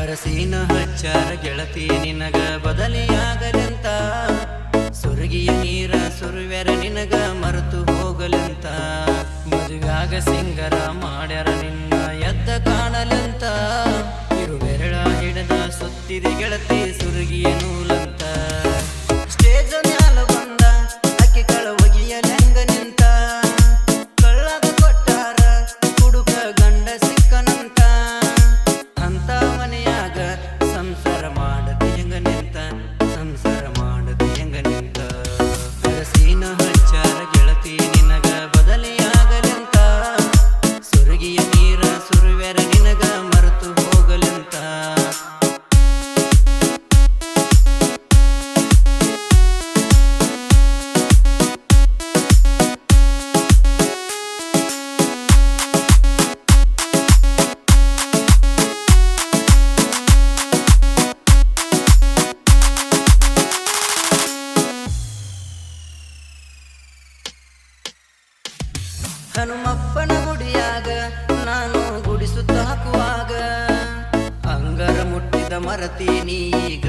ಅರಸಿನ ಹಚ್ಚ ಗೆಳತಿ, ನಿನಗ ಬದಲಿಯಾಗಲೆಂತ? ಸುರುಗಿಯ ನೀರ ಸುರುವೆರ ನಿನಗ ಮರೆತು ಹೋಗಲೆಂತ? ಮದುವ್ಯಾಗ ಸಿಂಗರ ಮಾಡ್ಯಾರ ನಿನ್ನ ಎದ್ದ ಕಾಣಲೆಂತ? ಇರುವೆರಳ ಹಿಡದ ಸುತ್ತಿದೆ ಗೆಳತಿ ಸುರುಗಿಯನು ಹನುಮಪ್ಪನ ಗುಡಿಯಾಗ ನಾನು ಗುಡಿಸುತ್ತ ಹಾಕುವಾಗ ಅಂಗರ ಮುಟ್ಟಿದ ಮರತೀನೀಗ ಈಗ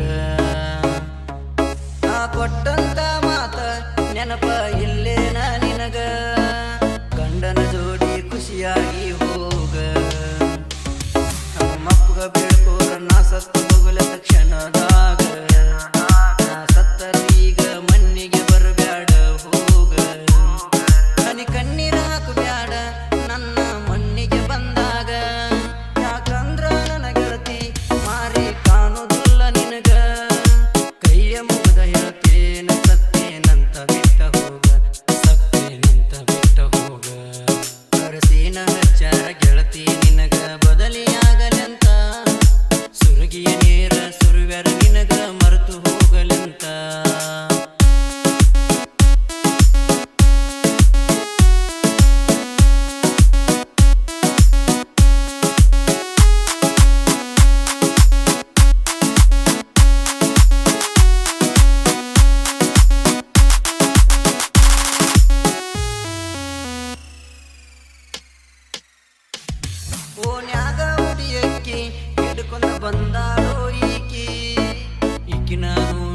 ಕೊಂದು ಬಂದಾಳೋ ಈಕಿ. ಈಕಿ ನಾನು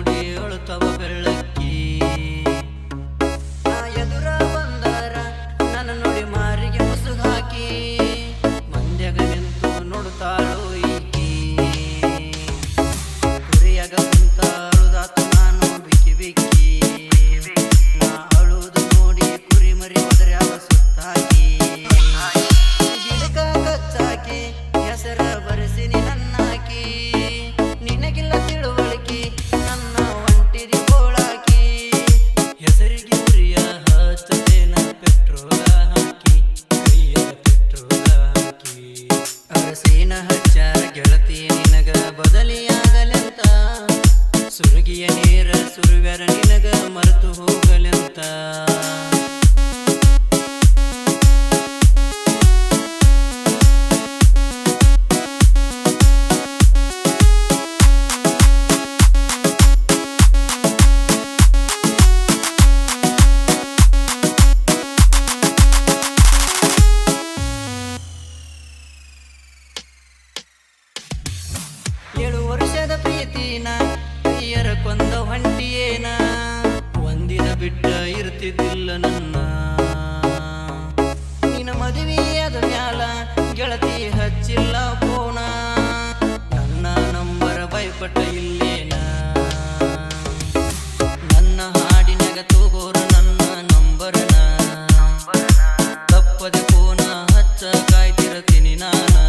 ಮುಳುಗಿಯ ನೀರ ಸುರುವರ ನಿನಗ ಮರೆತು ಹೋಗಲಂತ. ಬಿಟ್ಟ ಇರ್ತಿದ್ದಿಲ್ಲ ನನ್ನ. ನಿನ್ನ ಮದುವೆಯಾದ ಮ್ಯಾಲ ಗೆಳತಿ ಹಚ್ಚಿಲ್ಲ ಪೋಣ ನನ್ನ ನಂಬರ ಭಯಪಟ್ಟ ಇಲ್ಲೇನ. ನನ್ನ ಹಾಡಿನಾಗ ತಗೋರ ನನ್ನ ನಂಬರನ. ತಪ್ಪದೆ ಪೋನ ಹಚ್ಚ ಕಾಯ್ತಿರತೀನಿ ನಾನು.